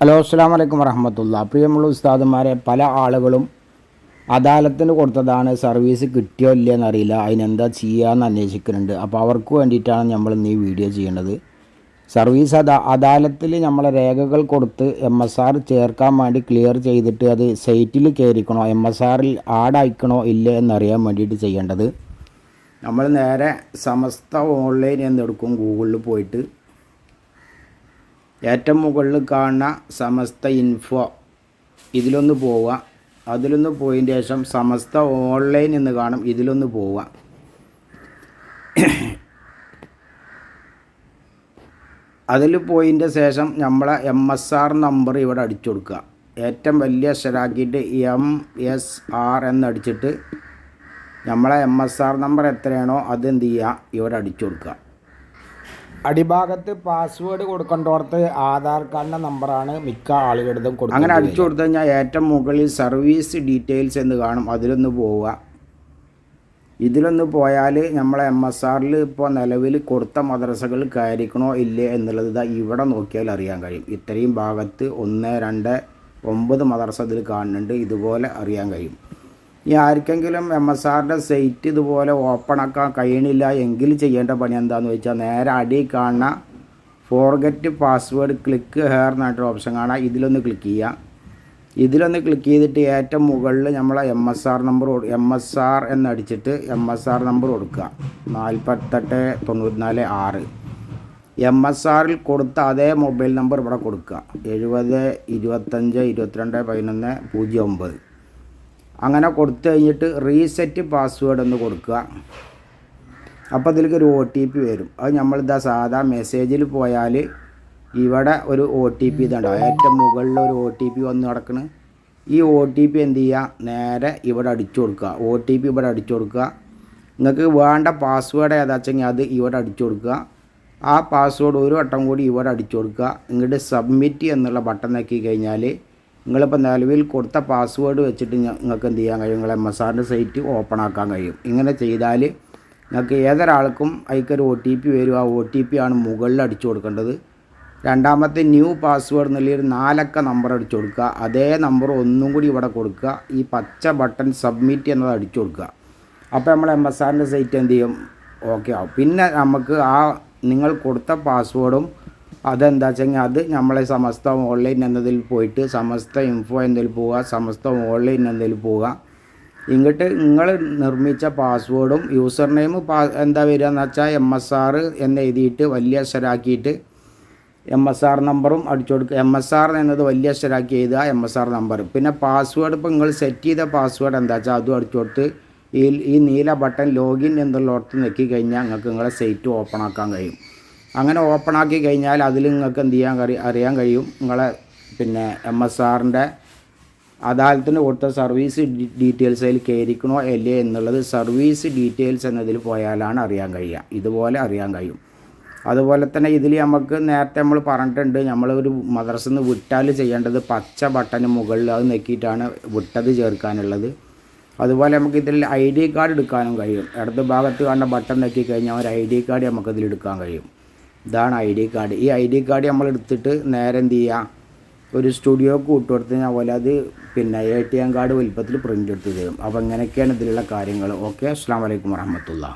Hello അസ്സാം വലൈക്കും വറഹമത്തുള്ള. പ്രിയമുള്ള ഉസ്താദുമാരെ പല ആളുകളും അദാലത്തിന് കൊടുത്തതാണ് സർവീസ് കിട്ടിയോ ഇല്ലയോ എന്നറിയില്ല അതിനെന്താ ചെയ്യാന്ന് അന്വേഷിക്കുന്നുണ്ട്. അപ്പോൾ അവർക്ക് വേണ്ടിയിട്ടാണ് നമ്മൾ ഇന്ന് ഈ വീഡിയോ ചെയ്യേണ്ടത് സർവീസ് അദാ അദാലത്തിൽ നമ്മളെ രേഖകൾ കൊടുത്ത് എം എസ് ആർ ചേർക്കാൻ വേണ്ടി ക്ലിയർ ചെയ്തിട്ട് അത് സൈറ്റിൽ കയറിക്കണോ എം എസ് ആറിൽ ആഡായിക്കണോ ഇല്ലേ എന്നറിയാൻ വേണ്ടിയിട്ട് ചെയ്യേണ്ടത്. നമ്മൾ നേരെ സമസ്ത ഓൺലൈൻ എന്നെടുക്കും ഗൂഗിളിൽ പോയിട്ട്. ഏറ്റവും മുകളിൽ കാണുന്ന സമസ്ത ഇൻഫോ ഇതിലൊന്ന് പോവുക. അതിലൊന്ന് പോയതിന് ശേഷം സമസ്ത ഓൺലൈൻ എന്ന് കാണും. ഇതിലൊന്ന് പോവുക. അതിൽ പോയതിന്റെ ശേഷം നമ്മളെ എം എസ് ആർ നമ്പർ ഇവിടെ അടിച്ചു കൊടുക്കുക. ഏറ്റവും വലിയ അക്ഷരാക്കിയിട്ട് എം എസ് ആർ എന്നടിച്ചിട്ട് നമ്മളെ എം എസ് ആർ നമ്പർ എത്രയാണോ അതെന്ത് ചെയ്യുക? ഇവിടെ അടിച്ചു കൊടുക്കുക. അടിഭാഗത്ത് പാസ്വേഡ് കൊടുക്കേണ്ടോടത്ത് ആധാർ കാർഡിന്റെ നമ്പറാണ് മിക്ക ആളുകളുടെതും കൊടുക്കുക അങ്ങനെ അടിച്ചു കൊടുത്തു കഴിഞ്ഞാൽ ഏറ്റവും മുകളിൽ സർവീസ് ഡീറ്റെയിൽസ് എന്ന് കാണും. അതിലൊന്ന് പോവുക. ഇതിലൊന്ന് പോയാൽ നമ്മളെ എം എസ് ആറിൽ ഇപ്പോൾ നിലവിൽ കൊടുത്ത മദ്രസകൾ കയറിക്കണോ ഇല്ലേ എന്നുള്ളത് ഇതാ ഇവിടെ നോക്കിയാൽ അറിയാൻ കഴിയും. ഇത്രയും ഭാഗത്ത് ഒന്ന് രണ്ട് ഒമ്പത് മദ്രസ ഇതിൽ കാണുന്നുണ്ട്. ഇതുപോലെ അറിയാൻ കഴിയും. ഇനി ആർക്കെങ്കിലും എം എസ് ആറിന്റെ സൈറ്റ് ഇതുപോലെ ഓപ്പൺ ആക്കാൻ കഴിയണില്ല എങ്കിൽ ചെയ്യേണ്ട പണി എന്താണെന്ന് വെച്ചാൽ നേരെ അടി കാണുന്ന ഫോർഗറ്റ് പാസ്വേഡ് ക്ലിക്ക് ഹെയർ എന്നായിട്ടൊരു ഓപ്ഷൻ കാണാം. ഇതിലൊന്ന് ക്ലിക്ക് ചെയ്യുക ഇതിലൊന്ന് ക്ലിക്ക് ചെയ്തിട്ട് ഏറ്റവും മുകളിൽ നമ്മൾ M S R number M S R എന്നടിച്ചിട്ട് M S R number കൊടുക്കുക. നാൽപ്പത്തെട്ട് തൊണ്ണൂറ്റിനാല് ആറ്. എം എസ് ആറിൽ കൊടുത്ത അതേ മൊബൈൽ നമ്പർ ഇവിടെ കൊടുക്കുക. എഴുപത് ഇരുപത്തഞ്ച് ഇരുപത്തിരണ്ട് പതിനൊന്ന് പൂജ്യം ഒമ്പത്. അങ്ങനെ കൊടുത്തു കഴിഞ്ഞിട്ട് റീസെറ്റ് പാസ്വേഡ് ഒന്ന് കൊടുക്കുക. അപ്പോൾ അതിലേക്ക് ഒരു ഒ ടി പി വരും. അത് നമ്മളിതാ സാധാ മെസ്സേജിൽ പോയാൽ ഇവിടെ ഒരു ഒ ടി പി ഇതുണ്ടാവും ഏറ്റവും മുകളിൽ ഒരു ഒ ടി പി വന്ന് കിടക്കണ് ഈ ഒ ടി പി എന്ത് ചെയ്യുക നേരെ ഇവിടെ അടിച്ചു കൊടുക്കുക. ഒ ടി പി ഇവിടെ അടിച്ചു കൊടുക്കുക. നിങ്ങൾക്ക് വേണ്ട പാസ്വേഡ് ഏതാ വെച്ചെങ്കിൽ അത് ഇവിടെ അടിച്ചു കൊടുക്കുക. ആ പാസ്വേഡ് ഒരു വട്ടം കൂടി ഇവിടെ അടിച്ചു കൊടുക്കുക. ഇങ്ങോട്ട് സബ്മിറ്റ് എന്നുള്ള ബട്ടൺ നോക്കി കഴിഞ്ഞാൽ നിങ്ങളിപ്പോൾ നിലവിൽ കൊടുത്ത പാസ്വേഡ് വെച്ചിട്ട് നിങ്ങൾക്ക് എന്ത് ചെയ്യാൻ കഴിയും? നിങ്ങളെ എം എസ് സൈറ്റ് ഓപ്പൺ ആക്കാൻ കഴിയും. ഇങ്ങനെ ചെയ്താൽ നിങ്ങൾക്ക് ഏതൊരാൾക്കും അതിക്കൊരു ഒ ടി പി വരും. ആ ഒ ടി പി ആണ് മുകളിൽ അടിച്ചു കൊടുക്കേണ്ടത്. രണ്ടാമത്തെ ന്യൂ പാസ്വേഡ് എന്നുള്ളൊരു നാലക്ക നമ്പർ അടിച്ചു കൊടുക്കുക. അതേ നമ്പർ ഒന്നും കൂടി ഇവിടെ കൊടുക്കുക. ഈ പച്ച ബട്ടൺ സബ്മിറ്റ് എന്നത് അടിച്ചു കൊടുക്കുക. അപ്പോൾ നമ്മൾ എം എസ് ആറിന്റെ സൈറ്റ് എന്ത് ചെയ്യും? ഓക്കെ ആവും. പിന്നെ നമുക്ക് ആ നിങ്ങൾ കൊടുത്ത പാസ്വേഡും അതെന്താ വെച്ചെങ്കിൽ അത് നമ്മളെ സമസ്ത ഓൺലൈൻ എന്നതിൽ പോയിട്ട് സമസ്ത ഇൻഫോ എന്നതിൽ പോവുക സമസ്ത ഓൺലൈൻ എന്നതിൽ പോവുക. ഇങ്ങോട്ട് നിങ്ങൾ നിർമ്മിച്ച പാസ്വേഡും യൂസർ നെയിം പാ എന്താ വരിക എന്ന് വെച്ചാൽ എം എസ് ആർ എന്ന് എഴുതിയിട്ട് വലിയ അക്ഷരാക്കിയിട്ട് എം എസ് ആർ നമ്പറും അടിച്ചു കൊടുക്കുക. എം എസ് ആർ എന്നത് വലിയ അക്ഷരാക്കി എഴുതുക എം എസ് ആർ നമ്പർ പിന്നെ പാസ്വേഡ് ഇപ്പോൾ നിങ്ങൾ സെറ്റ് ചെയ്ത പാസ്വേഡ് എന്താ വെച്ചാൽ അതും അടിച്ചു കൊടുത്ത് ഈ ഈ നീല ബട്ടൺ ലോഗിൻ എന്നുള്ള ഓർത്ത് ഞെക്കി കഴിഞ്ഞാൽ നിങ്ങൾക്ക് നിങ്ങളെ സൈറ്റ് ഓപ്പൺ ആക്കാൻ കഴിയും. അങ്ങനെ ഓപ്പൺ ആക്കി കഴിഞ്ഞാൽ അതിൽ നിങ്ങൾക്ക് എന്ത് ചെയ്യാൻ അറിയാൻ കഴിയും. നിങ്ങളെ പിന്നെ എം എസ് ആറിന്റെ അദാലത്തിന് കൊടുത്ത സർവീസ് ഡീറ്റെയിൽസ് അതിൽ കയറിക്കണോ അല്ലേ എന്നുള്ളത് സർവീസ് ഡീറ്റെയിൽസ് എന്നതിൽ പോയാലാണ് അറിയാൻ കഴിയുക. ഇതുപോലെ അറിയാൻ കഴിയും. അതുപോലെ തന്നെ ഇതിൽ നമുക്ക് നേരത്തെ നമ്മൾ പറഞ്ഞിട്ടുണ്ട് നമ്മൾ ഒരു നിന്ന് വിട്ടാൽ ചെയ്യേണ്ടത് പച്ച ബട്ടന് മുകളിൽ അത് നെക്കിയിട്ടാണ് വിട്ടത് ചേർക്കാനുള്ളത്. അതുപോലെ നമുക്ക് ഇതിൽ ഐ ഡി കാർഡ് എടുക്കാനും കഴിയും. ഇടത് ഭാഗത്ത് കാണുന്ന ബട്ടൺ നെക്കി കഴിഞ്ഞാൽ ഒരു ഐ ഡി കാർഡ് നമുക്ക് ഇതിൽ എടുക്കാൻ കഴിയും. ഇതാണ് ഐ ഡി കാർഡ്. ഈ ഐ ഡി കാർഡ് നമ്മൾ എടുത്തിട്ട് നേരെ എന്ത് ചെയ്യുക ഒരു സ്റ്റുഡിയോ കൂട്ടുകൊടുത്ത് പോലെ അത് പിന്നെ എ ടി എം കാർഡ് വലുപ്പത്തിൽ പ്രിന്റ് എടുത്ത് തരും. അപ്പോൾ ഇങ്ങനെയൊക്കെയാണ് ഇതിലുള്ള കാര്യങ്ങൾ. ഓക്കെ അസ്സാം വലൈക്കും വറഹമത്തുള്ള